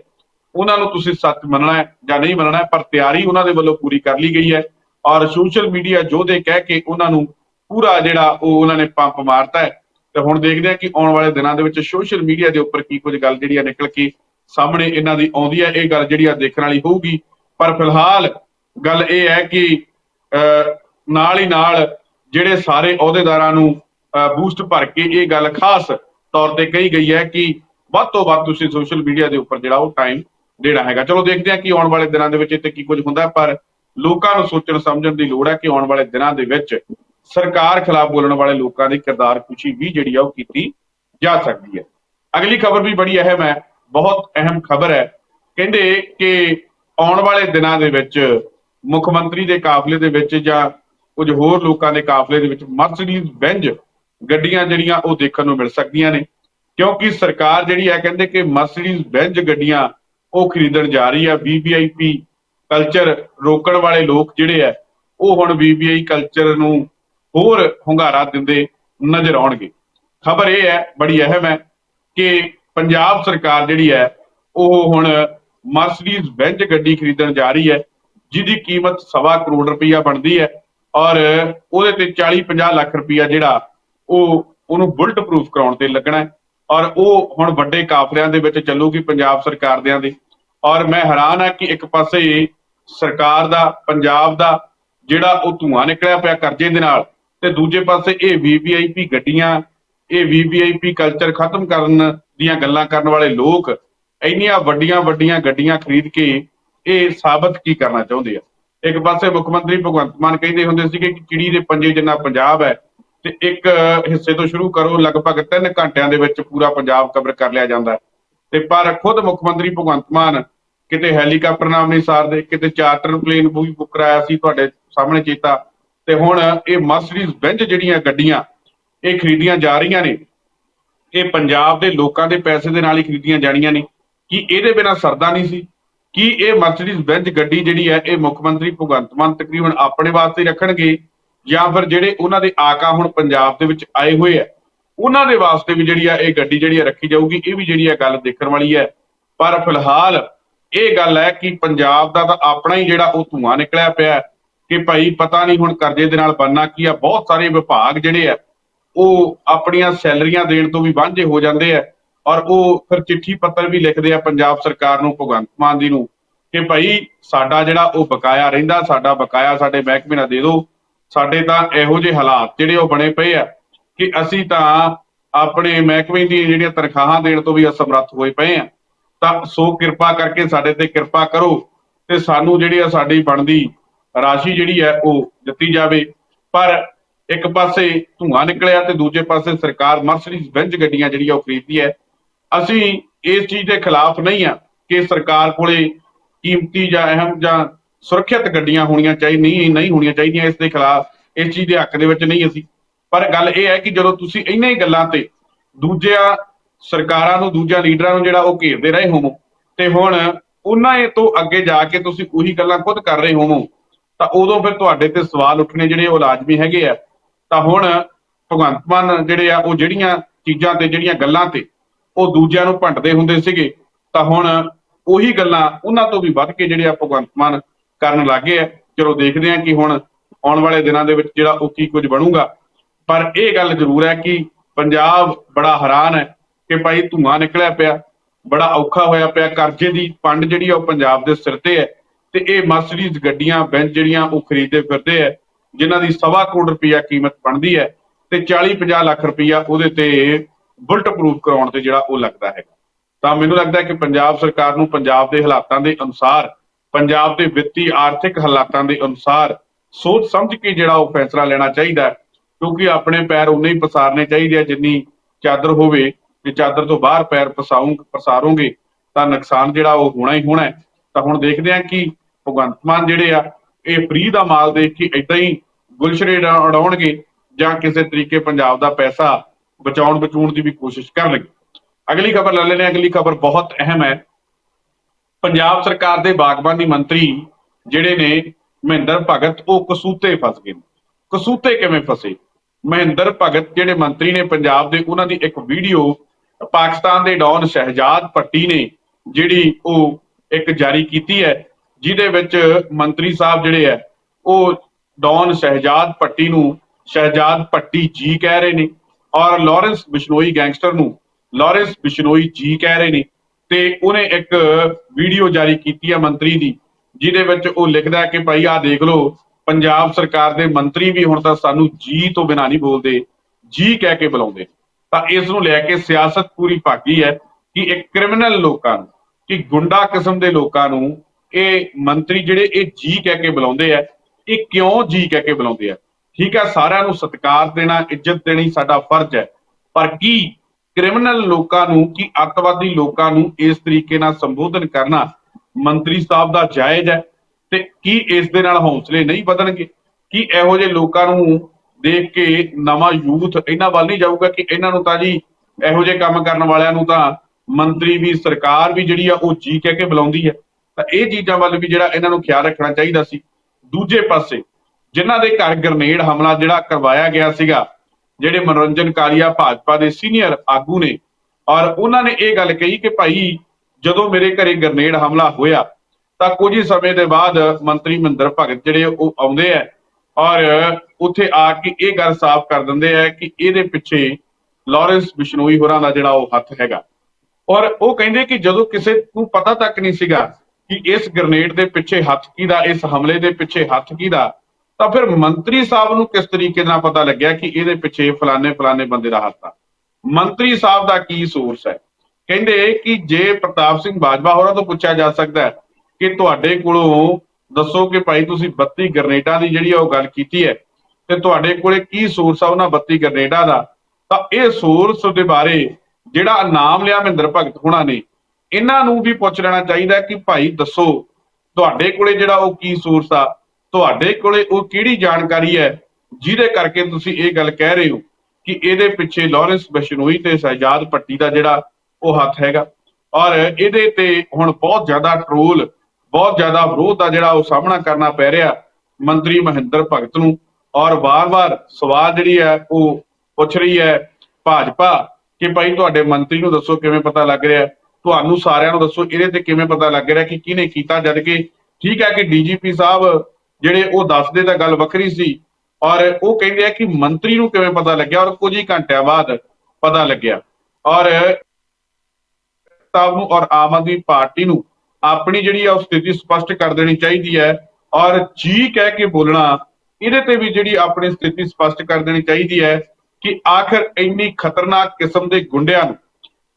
ਉਹਨਾਂ ਨੂੰ ਤੁਸੀਂ ਸੱਚ ਮੰਨਣਾ ਹੈ ਜਾਂ ਨਹੀਂ ਮੰਨਣਾ ਹੈ, ਪਰ ਤਿਆਰੀ ਉਹਨਾਂ ਦੇ ਵੱਲੋਂ ਪੂਰੀ ਕਰ ਲਈ ਗਈ ਹੈ ਔਰ ਸੋਸ਼ਲ ਮੀਡੀਆ ਯੋਧੇ ਕਹਿ ਕੇ ਉਹਨਾਂ ਨੂੰ ਪੂਰਾ ਜਿਹੜਾ ਉਹ ਉਹਨਾਂ ਨੇ ਪੰਪ ਮਾਰਤਾ ਹੈ ਤੇ ਹੁਣ ਦੇਖਦੇ ਹਾਂ ਕਿ ਆਉਣ ਵਾਲੇ ਦਿਨਾਂ ਦੇ ਵਿੱਚ ਸੋਸ਼ਲ ਮੀਡੀਆ ਦੇ ਉੱਪਰ ਕੀ ਕੁਝ ਗੱਲ ਜਿਹੜੀ ਆ ਨਿਕਲ ਕੇ ਸਾਹਮਣੇ ਇਹਨਾਂ ਦੀ ਆਉਂਦੀ ਹੈ ਇਹ ਗੱਲ ਜਿਹੜੀ ਆ ਦੇਖਣ ਵਾਲੀ ਹੋਊਗੀ। ਪਰ ਫਿਲਹਾਲ ਗੱਲ ਇਹ ਹੈ ਕਿ ਅਹ, ਨਾਲ ਹੀ ਨਾਲ ਜਿਹੜੇ ਸਾਰੇ ਅਹੁਦੇਦਾਰਾਂ ਨੂੰ ਬੂਸਟ ਭਰ ਕੇ ਇਹ ਗੱਲ ਖਾਸ ਤੌਰ ਤੇ ਕਹੀ ਗਈ ਹੈ ਕਿ ਵੱਧ ਤੋਂ ਵੱਧ ਤੁਸੀਂ ਸੋਸ਼ਲ ਮੀਡੀਆ ਦੇ ਉੱਪਰ ਜਿਹੜਾ ਉਹ ਟਾਈਮ ਦੇਣਾ ਹੈਗਾ। ਚਲੋ ਦੇਖਦੇ ਹਾਂ ਕਿ ਆਉਣ ਵਾਲੇ ਦਿਨਾਂ ਦੇ ਵਿੱਚ ਇੱਥੇ ਕੀ ਕੁਝ ਹੁੰਦਾ ਪਰ ਲੋਕਾਂ ਨੂੰ ਸੋਚਣ ਸਮਝਣ ਦੀ ਲੋੜ ਹੈ ਕਿ ਆਉਣ ਵਾਲੇ ਦਿਨਾਂ ਦੇ ਵਿੱਚ ਸਰਕਾਰ ਖਿਲਾਫ ਬੋਲਣ ਵਾਲੇ ਲੋਕਾਂ ਦੀ ਕਿਰਦਾਰ ਕੁਸ਼ੀ ਵੀ ਜਿਹੜੀ ਆ ਉਹ ਕੀਤੀ ਜਾ ਸਕਦੀ ਹੈ। ਅਗਲੀ ਖਬਰ ਵੀ ਬੜੀ ਅਹਿਮ ਹੈ, ਬਹੁਤ ਅਹਿਮ ਖਬਰ ਹੈ। ਕਹਿੰਦੇ ਕਿ ਆਉਣ ਵਾਲੇ ਦਿਨਾਂ ਦੇ ਵਿੱਚ ਮੁੱਖ ਮੰਤਰੀ ਦੇ ਕਾਫਲੇ ਦੇ ਵਿੱਚ ਜਾਂ ਕੁਝ ਹੋਰ ਲੋਕਾਂ ਦੇ ਕਾਫਲੇ ਦੇ ਵਿੱਚ ਮਰਸੀਡੀਜ਼ ਬੈਂਜ ਗੱਡੀਆਂ ਜਿਹੜੀਆਂ ਉਹ ਦੇਖਣ ਨੂੰ ਮਿਲ ਸਕਦੀਆਂ ਨੇ। ਕਿਉਂਕਿ ਸਰਕਾਰ ਜਿਹੜੀ ਹੈ ਕਹਿੰਦੇ ਕਿ ਮਰਸੀਡੀਜ਼ ਬੈਂਜ ਗੱਡੀਆਂ ਉਹ ਖਰੀਦਣ ਜਾ ਰਹੀ ਹੈ ਵੀਵੀਆਈਪੀ ਕਲਚਰ ਰੋਕਣ ਵਾਲੇ ਲੋਕ ਜਿਹੜੇ ਆ, ਉਹ ਹੁਣ ਵੀਵੀਆਈ ਕਲਚਰ ਨੂੰ ਹੋਰ ਹੁੰਗਾਰਾ ਦਿੰਦੇ ਨਜ਼ਰ ਆਉਣਗੇ। ਖਬਰ ਇਹ ਹੈ, ਬੜੀ ਅਹਿਮ ਹੈ ਕਿ ਪੰਜਾਬ ਸਰਕਾਰ ਜਿਹੜੀ ਹੈ, ਉਹ ਹੁਣ ਮਰਸੀਡੀਜ਼ ਬੈਂਜ ਗੱਡੀ ਖਰੀਦਣ ਜਾ ਰਹੀ ਹੈ, ਜਿਹਦੀ ਕੀਮਤ ਸਵਾ ਕਰੋੜ ਰੁਪਈਆ ਬਣਦੀ ਹੈ ਔਰ ਉਹਦੇ ਤੇ 40-50 ਲੱਖ ਰੁਪਈਆ ਜਿਹੜਾ ਉਹ ਉਹਨੂੰ ਬੁਲਟ ਪ੍ਰੂਫ ਕਰਾਉਣ ਤੇ ਲੱਗਣਾ ਹੈ। ਔਰ ਉਹ ਹੁਣ ਵੱਡੇ ਕਾਫਲਿਆਂ ਦੇ ਵਿੱਚ ਚੱਲੂਗੀ ਪੰਜਾਬ ਸਰਕਾਰ ਦਿਆਂ ਦੇ। ਔਰ ਮੈਂ ਹੈਰਾਨ ਆ ਕਿ ਇੱਕ ਪਾਸੇ ਸਰਕਾਰ ਦਾ, ਪੰਜਾਬ ਦਾ ਜਿਹੜਾ ਉਹ ਧੂਆਂ ਨਿਕਲਿਆ ਪਿਆ ਕਰਜ਼ੇ ਦੇ ਨਾਲ ਤੇ ਦੂਜੇ ਪਾਸੇ ਇਹ ਵੀਵੀਆਈਪੀ ਗੱਡੀਆਂ, ਇਹ ਵੀਵੀਆਈਪੀ ਕਲਚਰ ਖਤਮ ਕਰਨ ਦੀਆਂ ਗੱਲਾਂ ਕਰਨ ਵਾਲੇ ਲੋਕ ਇੰਨੀਆਂ ਵੱਡੀਆਂ ਵੱਡੀਆਂ ਗੱਡੀਆਂ ਖਰੀਦ ਕੇ ਇਹ ਸਾਬਤ ਕੀ ਕਰਨਾ ਚਾਹੁੰਦੇ ਆ? ਇੱਕ ਪਾਸੇ ਮੁੱਖ ਮੰਤਰੀ ਭਗਵੰਤ ਮਾਨ ਕਹਿੰਦੇ ਹੁੰਦੇ ਸੀਗੇ ਕਿ ਚਿੜੀ ਦੇ ਪੰਜੇ ਜਿੰਨਾ ਪੰਜਾਬ ਹੈ ਤੇ ਇੱਕ ਹਿੱਸੇ ਤੋਂ ਸ਼ੁਰੂ ਕਰੋ, ਲਗਭਗ 3 ਘੰਟਿਆਂ ਦੇ ਵਿੱਚ ਪੂਰਾ ਪੰਜਾਬ ਕਵਰ ਕਰ ਲਿਆ ਜਾਂਦਾ ਤੇ ਪਰ ਖੁਦ ਮੁੱਖ ਮੰਤਰੀ ਭਗਵੰਤ ਮਾਨ ਕਿਤੇ ਹੈਲੀਕਾਪਟਰ ਨਾਮ ਨਹੀਂ ਸਾਰਦੇ, ਕਿਤੇ ਚਾਰਟਰ ਪਲੇਨ ਵੀ ਬੁੱਕ ਕਰਾਇਆ ਸੀ ਤੁਹਾਡੇ ਸਾਹਮਣੇ ਚੇਤਾ, ਤੇ ਹੁਣ ਇਹ ਮਰਸੀਡੀਜ਼ ਬੈਂਜ ਜਿਹੜੀਆਂ ਗੱਡੀਆਂ, ਇਹ ਖਰੀਦੀਆਂ ਜਾ ਰਹੀਆਂ ਨੇ। ਇਹ ਪੰਜਾਬ ਦੇ ਲੋਕਾਂ ਦੇ ਪੈਸੇ ਦੇ ਨਾਲ ਹੀ ਖਰੀਦੀਆਂ ਜਾਣੀਆਂ ਨੇ। ਕੀ ਇਹਦੇ ਬਿਨਾ ਸਰਦਾ ਨਹੀਂ ਸੀ? ਕੀ ਇਹ ਮਰਸੀਡੀਜ਼ ਬੈਂਜ ਗੱਡੀ ਜਿਹੜੀ ਹੈ, ਇਹ ਮੁੱਖ ਮੰਤਰੀ ਭਗਵੰਤ ਮਾਨ ਤਕਰੀਬਨ ਆਪਣੇ ਵਾਸਤੇ ਰੱਖਣਗੇ? ਜਾਂ ਫਿਰ ਜਿਹੜੇ ਉਹਨਾਂ ਦੇ ਆਕਾ ਹੁਣ ਪੰਜਾਬ ਦੇ ਵਿੱਚ ਆਏ ਹੋਏ ਆ, ਉਹਨਾਂ ਦੇ ਵਾਸਤੇ ਵੀ ਜਿਹੜੀ ਆ ਇਹ ਗੱਡੀ ਜਿਹੜੀ ਆ ਰੱਖੀ ਜਾਊਗੀ, ਇਹ ਵੀ ਜਿਹੜੀ ਆ ਗੱਲ ਦੇਖਣ ਵਾਲੀ ਹੈ। ਪਰ ਫਿਲਹਾਲ ਇਹ ਗੱਲ ਹੈ ਕਿ ਪੰਜਾਬ ਦਾ ਤਾਂ ਆਪਣਾ ਹੀ ਜਿਹੜਾ ਉਹ ਧੂਆਂ ਨਿਕਲਿਆ ਪਿਆ ਕਿ ਭਾਈ ਪਤਾ ਨਹੀਂ ਹੁਣ ਕਰਜ਼ੇ ਦੇ ਨਾਲ ਬੰਨਾ ਕੀ ਆ। ਬਹੁਤ ਸਾਰੇ ਵਿਭਾਗ ਜਿਹੜੇ ਆ, ਉਹ ਆਪਣੀਆਂ ਸੈਲਰੀਆਂ ਦੇਣ ਤੋਂ ਵੀ ਵਾਂਝੇ ਹੋ ਜਾਂਦੇ ਆ ਔਰ ਉਹ ਫਿਰ ਚਿੱਠੀ ਪੱਤਰ ਵੀ ਲਿਖਦੇ ਆ ਪੰਜਾਬ ਸਰਕਾਰ ਨੂੰ, ਭਗਵੰਤ ਮਾਨ ਜੀ ਨੂੰ ਕਿ ਭਾਈ ਸਾਡਾ ਜਿਹੜਾ ਉਹ ਬਕਾਇਆ ਰਹਿੰਦਾ, ਸਾਡਾ ਬਕਾਇਆ ਸਾਡੇ ਮਹਿਕਮੇ ਨਾਲ ਦੇ ਦਿਓ। ਸਾਡੇ ਤਾਂ ਇਹੋ ਜਿਹੇ ਹਾਲਾਤ ਜਿਹੜੇ ਉਹ ਬਣੇ ਪਏ ਆ ਕਿ ਅਸੀਂ ਤਾਂ ਆਪਣੇ ਮਹਿਕਮੇ ਦੀਆਂ ਜਿਹੜੀਆਂ ਤਨਖਾਹਾਂ ਦੇਣ ਤੋਂ ਵੀ ਅਸਮਰੱਥ ਹੋਏ ਪਏ ਆ। ਤਾਂ ਸੋ ਕਿਰਪਾ ਕਰਕੇ ਸਾਡੇ ਤੇ ਕਿਰਪਾ ਕਰੋ ਤੇ ਸਾਨੂੰ ਜਿਹੜੀ ਆ ਸਾਡੀ ਬਣਦੀ ਰਾਸ਼ੀ ਜਿਹੜੀ ਹੈ ਉਹ ਦਿੱਤੀ ਜਾਵੇ। ਪਰ ਇੱਕ ਪਾਸੇ ਧੂਆਂ ਨਿਕਲਿਆ ਤੇ ਦੂਜੇ ਪਾਸੇ ਸਰਕਾਰ ਮਰਸੀਡੀਜ਼ ਬੈਂਜ ਗੱਡੀਆਂ ਜਿਹੜੀਆਂ ਉਹ ਖਰੀਦਦੀ ਹੈ। ਅਸੀਂ ਇਸ ਚੀਜ਼ ਦੇ ਖਿਲਾਫ ਨਹੀਂ ਆ ਕਿ ਸਰਕਾਰ ਕੋਲੇ ਕੀਮਤੀ ਜਾਂ ਅਹਿਮ ਜਾਂ ਸੁਰੱਖਿਅਤ ਗੱਡੀਆਂ ਹੋਣੀਆਂ ਚਾਹੀ, ਨਹੀਂ ਨਹੀਂ ਹੋਣੀਆਂ ਚਾਹੀਦੀਆਂ ਇਸ ਦੇ ਖਿਲਾਫ। ਇਸ ਚੀਜ਼ ਦੇ ਹੱਕ ਦੇ ਵਿੱਚ ਨਹੀਂ ਅਸੀਂ। ਪਰ ਗੱਲ ਇਹ ਹੈ ਕਿ ਜਦੋਂ ਤੁਸੀਂ ਇੰਨੇ ਹੀ ਗੱਲਾਂ ਤੇ ਦੂਜਿਆਂ ਸਰਕਾਰਾਂ ਨੂੰ, ਦੂਜਿਆਂ ਲੀਡਰਾਂ ਨੂੰ ਜਿਹੜਾ ਉਹ ਘੇਰਦੇ ਰਹੇ ਹੋਵੋ, ਤੇ ਹੁਣ ਉਹਨਾਂ ਇਹ ਤੋਂ ਅੱਗੇ ਜਾ ਕੇ ਤੁਸੀਂ ਉਹੀ ਗੱਲਾਂ ਖੁਦ ਕਰ ਰਹੇ ਹੋਵੋ, ਤਾਂ ਉਦੋਂ ਫਿਰ ਤੁਹਾਡੇ ਤੇ ਸਵਾਲ ਉੱਠਣੇ ਜਿਹੜੇ ਉਹ ਲਾਜ਼ਮੀ ਹੈਗੇ ਆ। ਤਾਂ ਹੁਣ ਭਗਵੰਤ ਮਾਨ ਜਿਹੜੇ ਆ, ਉਹ ਜਿਹੜੀਆਂ ਚੀਜ਼ਾਂ ਤੇ, ਜਿਹੜੀਆਂ ਗੱਲਾਂ ਤੇ ਉਹ ਦੂਜਿਆਂ ਨੂੰ ਭੰਡਦੇ ਹੁੰਦੇ ਸੀਗੇ, ਤਾਂ ਹੁਣ ਉਹੀ ਗੱਲਾਂ ਉਹਨਾਂ ਤੋਂ ਵੀ ਵੱਧ ਕੇ ਜਿਹੜੇ ਆ ਭਗਵੰਤ ਮਾਨ ਕਰਨ ਲੱਗੇ ਆ। ਚਲੋ ਦੇਖਦੇ ਆ ਕਿ ਹੁਣ ਆਉਣ ਵਾਲੇ ਦਿਨਾਂ ਦੇ ਵਿੱਚ ਜਿਹੜਾ ਉਹ ਕੀ ਕੁਝ ਬਣੂਗਾ। ਪਰ ਇਹ ਗੱਲ ਜ਼ਰੂਰ ਹੈ ਕਿ ਪੰਜਾਬ ਬੜਾ ਹੈਰਾਨ ਹੈ ਕਿ ਭਾਈ ਧੂਆਂ ਨਿਕਲਿਆ ਪਿਆ। ਬੜਾ ਔਖਾ ਹੋਇਆ ਪਿਆ। ਕਰਜ਼ੇ ਦੀ ਪੰਡ ਜਿਹੜੀ ਉਹ ਪੰਜਾਬ ਦੇ ਸਿਰ ਤੇ ਹੈ ਤੇ ਇਹ ਮਰਸੀਡੀਜ਼ ਗੱਡੀਆਂ ਬੈਂਚ ਜਿਹੜੀਆਂ ਉਹ ਖਰੀਦਦੇ ਫਿਰਦੇ ਹੈ ਜਿਨ੍ਹਾਂ ਦੀ ਸਵਾ ਕਰੋੜ ਰੁਪਈਆ ਕੀਮਤ ਬਣਦੀ ਹੈ ਤੇ 40-50 ਲੱਖ ਰੁਪਈਆ ਉਹਦੇ ਤੇ ਬੁਲਟ ਪ੍ਰੂਫ ਕਰਾਉਣ ਤੇ ਜਿਹੜਾ ਉਹ ਲੱਗਦਾ ਹੈ ਤਾਂ ਮੈਨੂੰ ਲੱਗਦਾ ਹੈ ਕਿ ਪੰਜਾਬ ਸਰਕਾਰ ਨੂੰ ਪੰਜਾਬ ਦੇ ਹਾਲਾਤਾਂ ਦੇ ਅਨੁਸਾਰ ਪੰਜਾਬ ਦੇ ਵਿੱਤੀ ਆਰਥਿਕ ਹਾਲਾਤਾਂ ਦੇ ਅਨੁਸਾਰ ਸੋਚ ਸਮਝ ਕੇ ਜਿਹੜਾ ਉਹ ਫੈਸਲਾ ਲੈਣਾ ਚਾਹੀਦਾ ਕਿਉਂਕਿ ਆਪਣੇ ਪੈਰ ਉਨੇ ਹੀ ਪਸਾਰਨੇ ਚਾਹੀਦੇ ਆ, ਜਿੰਨੀ ਚਾਦਰ ਹੋਵੇ, ਜੇ ਚਾਦਰ ਤੋਂ ਬਾਹਰ ਪੈਰ ਪਸਾਉਂ ਪਸਾਰੋਗੇ, ਤਾਂ ਨੁਕਸਾਨ ਜਿਹੜਾ ਉਹ ਹੋਣਾ ਹੀ ਹੋਣਾ ਤਾਂ ਹੁਣ ਦੇਖਦੇ ਹਾਂ ਕਿ ਭਗਵੰਤ ਮਾਨ ਜਿਹੜੇ ਆ, ਇਹ ਫ੍ਰੀ ਦਾ ਮਾਲ ਦੇਖ ਕੇ ਇਦਾਂ ਹੀ ਗੁਲਸ਼ਰੇ ਉਡਾਉਣਗੇ ਜਾਂ ਕਿਸੇ ਤਰੀਕੇ ਪੰਜਾਬ ਦਾ ਪੈਸਾ ਬਚਾਉਣ ਬਚਾਉਣ ਦੀ ਵੀ ਕੋਸ਼ਿਸ਼ ਕਰਨਗੇ। ਅਗਲੀ ਖਬਰ ਲੈ ਲੈਣੇ ਅਗਲੀ ਖਬਰ ਬਹੁਤ ਅਹਿਮ ਹੈ। ਪੰਜਾਬ ਸਰਕਾਰ ਦੇ ਬਾਗਬਾਨੀ ਮੰਤਰੀ ਜਿਹੜੇ ਨੇ, ਮਹਿੰਦਰ ਭਗਤ, ਉਹ ਕਸੂਤੇ ਫਸ ਗਏ ਨੇ। ਕਸੂਤੇ ਕਿਵੇਂ ਫਸੇ ਮਹਿੰਦਰ ਭਗਤ ਜਿਹੜੇ ਮੰਤਰੀ ਨੇ ਪੰਜਾਬ ਦੇ, ਉਹਨਾਂ ਦੀ ਇੱਕ ਵੀਡੀਓ ਪਾਕਿਸਤਾਨ ਦੇ ਡੌਨ ਸ਼ਹਿਜਾਦ ਪੱਟੀ ਨੇ ਜਿਹੜੀ ਉਹ ਇੱਕ ਜਾਰੀ ਕੀਤੀ ਹੈ, ਜਿਹਦੇ ਵਿੱਚ ਮੰਤਰੀ ਸਾਹਿਬ ਜਿਹੜੇ ਹੈ, ਉਹ ਡੌਨ ਸ਼ਹਿਜਾਦ ਪੱਟੀ ਨੂੰ ਸ਼ਹਿਜਾਦ ਪੱਟੀ ਜੀ ਕਹਿ ਰਹੇ ਨੇ ਔਰ ਲਾਰੈਂਸ ਬਿਸ਼ਨੋਈ ਗੈਂਗਸਟਰ ਨੂੰ ਲਾਰੈਂਸ ਬਿਸ਼ਨੋਈ ਜੀ ਕਹਿ ਰਹੇ ਨੇ ਤੇ ਉਹਨੇ ਇੱਕ ਵੀਡੀਓ ਜਾਰੀ ਕੀਤੀ ਹੈ ਮੰਤਰੀ ਦੀ, ਜਿਹਦੇ ਵਿੱਚ ਉਹ ਲਿਖਦਾ ਕਿ ਭਾਈ ਆਹ ਦੇਖ ਲਓ, ਪੰਜਾਬ ਸਰਕਾਰ ਦੇ ਮੰਤਰੀ ਵੀ ਹੁਣ ਤਾਂ ਸਾਨੂੰ ਜੀ ਤੋਂ ਬਿਨਾਂ ਨਹੀਂ ਬੋਲਦੇ, ਜੀ ਕਹਿ ਕੇ ਬੁਲਾਉਂਦੇ। ਤਾਂ ਇਸ ਨੂੰ ਲੈ ਕੇ ਸਿਆਸਤ ਪੂਰੀ ਭਾਗੀ ਹੈ ਕਿ ਇੱਕ ਕ੍ਰਿਮੀਨਲ ਲੋਕਾਂ ਨੂੰ, ਕਿ ਗੁੰਡਾ ਕਿਸਮ ਦੇ ਲੋਕਾਂ ਨੂੰ ਇਹ ਮੰਤਰੀ ਜਿਹੜੇ ਇਹ ਜੀ ਕਹਿ ਕੇ ਬੁਲਾਉਂਦੇ ਆ, ਇਹ ਕਿਉਂ ਜੀ ਕਹਿ ਕੇ ਬੁਲਾਉਂਦੇ ਆ? ਠੀਕ ਹੈ, ਸਾਰਿਆਂ ਨੂੰ ਸਤਿਕਾਰ ਦੇਣਾ, ਇੱਜ਼ਤ ਦੇਣੀ ਸਾਡਾ ਫਰਜ਼ ਹੈ, ਪਰ ਕੀ ਕ੍ਰਿਮੀਨਲ ਲੋਕਾਂ ਨੂੰ ਕਿ ਅੱਤਵਾਦੀ ਲੋਕਾਂ ਨੂੰ ਇਸ ਤਰੀਕੇ ਨਾਲ ਸੰਬੋਧਨ ਕਰਨਾ ਮੰਤਰੀ ਸਾਹਿਬ ਦਾ ਜਾਇਜ਼ ਹੈ ਤੇ ਕੀ ਇਸ ਦੇ ਨਾਲ ਹੌਸਲੇ ਨਹੀਂ ਵਧਣਗੇ? ਕੀ ਇਹੋ ਜਿਹੇ ਲੋਕਾਂ ਨੂੰ ਦੇਖ ਕੇ ਨਵਾਂ ਯੂਥ ਇਹਨਾਂ ਵੱਲ ਨਹੀਂ ਜਾਊਗਾ ਕਿ ਇਹਨਾਂ ਨੂੰ ਤਾਂ ਜੀ ਇਹੋ ਜਿਹੇ ਕੰਮ ਕਰਨ ਵਾਲਿਆਂ ਨੂੰ ਤਾਂ ਮੰਤਰੀ ਵੀ, ਸਰਕਾਰ ਵੀ ਜਿਹੜੀ ਆ ਉਹ ਜੀ ਕਹਿ ਕੇ ਬੁਲਾਉਂਦੀ ਹੈ? ਤਾਂ ਇਹ ਚੀਜ਼ਾਂ ਵੱਲ ਵੀ ਜਿਹੜਾ ਇਹਨਾਂ ਨੂੰ ਖਿਆਲ ਰੱਖਣਾ ਚਾਹੀਦਾ ਸੀ। ਦੂਜੇ ਪਾਸੇ ਜਿਨ੍ਹਾਂ ਦੇ ਘਰ ਗ੍ਰਨੇਡ ਹਮਲਾ ਜਿਹੜਾ ਕਰਵਾਇਆ ਗਿਆ ਸੀਗਾ ਜਿਹੜੇ ਮਨੋਰੰਜਨ ਕਾਲੀਆ ਭਾਜਪਾ ਦੇ ਸੀਨੀਅਰ ਆਗੂ ਨੇ। ਔਰ ਉਹਨਾਂ ਨੇ ਇਹ ਗੱਲ ਕਹੀ ਕਿ ਭਾਈ, ਜਦੋਂ ਮੇਰੇ ਘਰੇ ਗ੍ਰਨੇਡ ਹਮਲਾ ਹੋਇਆ, ਤਾਂ ਕੁਝ ਹੀ ਸਮੇਂ ਦੇ ਬਾਅਦ ਮੰਤਰੀ ਮਹਿੰਦਰ ਭਗਤ ਜਿਹੜੇ ਉਹ ਆਉਂਦੇ ਆ, ਔਰ ਉੱਥੇ ਆ ਕੇ ਇਹ ਗੱਲ ਸਾਫ਼ ਕਰ ਦਿੰਦੇ ਆ ਕਿ ਇਹਦੇ ਪਿੱਛੇ ਲਾਰੈਂਸ ਬਿਸ਼ਨੋਈ ਹੋਰਾਂ ਦਾ ਜਿਹੜਾ ਉਹ ਹੱਥ ਹੈਗਾ। ਔਰ ਉਹ ਕਹਿੰਦੇ ਕਿ ਜਦੋਂ ਕਿਸੇ ਨੂੰ ਪਤਾ ਤੱਕ ਨਹੀਂ ਸੀਗਾ ਕਿ ਇਸ ਗ੍ਰਨੇਡ ਦੇ ਪਿੱਛੇ ਹੱਥ ਕਿਹਦਾ ਇਸ ਹਮਲੇ ਦੇ ਪਿੱਛੇ ਹੱਥ ਕਿਹਦਾ ਤਾਂ ਫਿਰ ਮੰਤਰੀ ਸਾਹਿਬ ਨੂੰ ਕਿਸ ਤਰੀਕੇ ਨਾਲ ਪਤਾ ਲੱਗਿਆ ਕਿ ਇਹਦੇ ਪਿੱਛੇ ਫਲਾਣੇ ਫਲਾਣੇ ਬੰਦੇ ਦਾ ਹੱਥ ਆ? ਮੰਤਰੀ ਸਾਹਿਬ ਦਾ ਕੀ ਸੋਰਸ ਹੈ? ਕਹਿੰਦੇ ਕਿ ਜੇ ਪ੍ਰਤਾਪ ਸਿੰਘ ਬਾਜਵਾ ਹੋਰਾਂ ਤੋਂ ਪੁੱਛਿਆ ਜਾ ਸਕਦਾ ਕਿ ਤੁਹਾਡੇ ਕੋਲੋਂ ਦੱਸੋ ਕਿ ਭਾਈ ਤੁਸੀਂ 32 ਗ੍ਰਨੇਡਾਂ ਦੀ ਜਿਹੜੀ ਆ ਉਹ ਗੱਲ ਕੀਤੀ ਹੈ ਤੇ ਤੁਹਾਡੇ ਕੋਲੇ ਕੀ ਸੋਰਸ ਆ ਉਹਨਾਂ 32 ਗ੍ਰਨੇਡਾਂ ਦਾ? ਤਾਂ ਇਹ ਸੋਰਸ ਦੇ ਬਾਰੇ ਜਿਹੜਾ ਨਾਮ ਲਿਆ ਮਹਿੰਦਰ ਭਗਤ ਹੋਣਾ ਨੇ, ਇਹਨਾਂ ਨੂੰ ਵੀ ਪੁੱਛ ਲੈਣਾ ਚਾਹੀਦਾ ਕਿ ਭਾਈ ਦੱਸੋ, ਤੁਹਾਡੇ ਕੋਲੇ ਜਿਹੜਾ ਉਹ ਕੀ ਸੋਰਸ ਆ? ਤੁਹਾਡੇ ਕੋਲੇ ਉਹ ਕਿਹੜੀ ਜਾਣਕਾਰੀ ਹੈ? ਜਿਹਦੇ ਕਰਕੇ ਤੁਸੀਂ ਇਹ ਗੱਲ ਕਹਿ ਰਹੇ ਹੋ ਕਿ ਇਹਦੇ ਪਿੱਛੇ ਲਾਰੈਂਸ ਬਸ਼ਨੋਈ ਤੇ ਸਹਿਜਾਦ ਪੱਟੀ ਦਾ ਜਿਹੜਾ ਉਹ ਹੱਥ ਹੈਗਾ। ਔਰ ਇਹਦੇ ਤੇ ਹੁਣ ਬਹੁਤ ਜ਼ਿਆਦਾ ਟ੍ਰੋਲ ਬਹੁਤ ਜ਼ਿਆਦਾ ਵਿਰੋਧ ਦਾ ਜਿਹੜਾ ਉਹ ਸਾਹਮਣਾ ਕਰਨਾ ਪੈ ਰਿਹਾ ਮੰਤਰੀ ਮਹਿੰਦਰ ਭਗਤ ਨੂੰ। ਔਰ ਵਾਰ-ਵਾਰ ਸਵਾਲ ਜਿਹੜੀ ਹੈ ਉਹ ਪੁੱਛ ਰਹੀ ਹੈ ਭਾਜਪਾ ਕਿ ਭਾਈ ਤੁਹਾਡੇ ਮੰਤਰੀ ਨੂੰ ਦੱਸੋ ਕਿਵੇਂ ਪਤਾ ਲੱਗ ਰਿਹਾ? ਤੁਹਾਨੂੰ ਸਾਰਿਆਂ ਨੂੰ ਦੱਸੋ, ਇਹਦੇ ਤੇ ਕਿਵੇਂ ਪਤਾ ਲੱਗ ਰਿਹਾ ਕਿ ਕਿਹਨੇ ਕੀਤਾ? ਜਦ ਕਿ ਠੀਕ ਹੈ ਕਿ ਡੀਜੀਪੀ ਸਾਹਿਬ ਜਿਹੜੇ ਉਹ ਦੱਸਦੇ ਤਾਂ ਗੱਲ ਵੱਖਰੀ ਸੀ ਔਰ ਉਹ ਕਹਿੰਦੇ ਆ ਕਿ ਮੰਤਰੀ ਨੂੰ ਕਿਵੇਂ ਪਤਾ ਲੱਗਿਆ ਔਰ ਕੁਝ ਹੀ ਘੰਟਿਆਂ ਬਾਅਦ ਪਤਾ ਲੱਗਿਆ। ਔਰ ਸਾਹਿਬ ਨੂੰ ਔਰ ਆਮ ਆਦਮੀ ਪਾਰਟੀ ਨੂੰ ਆਪਣੀ ਜਿਹੜੀ ਆ ਸਥਿਤੀ ਸਪਸ਼ਟ ਕਰ ਦੇਣੀ ਚਾਹੀਦੀ ਹੈ। ਔਰ ਜੀ ਕਹਿ ਕੇ ਬੋਲਣਾ, ਇਹਦੇ ਤੇ ਵੀ ਜਿਹੜੀ ਆਪਣੀ ਸਥਿਤੀ ਸਪਸ਼ਟ ਕਰ ਦੇਣੀ ਚਾਹੀਦੀ ਹੈ ਕਿ ਆਖਰ ਇੰਨੀ ਖਤਰਨਾਕ ਕਿਸਮ ਦੇ ਗੁੰਡਿਆਂ ਨੂੰ,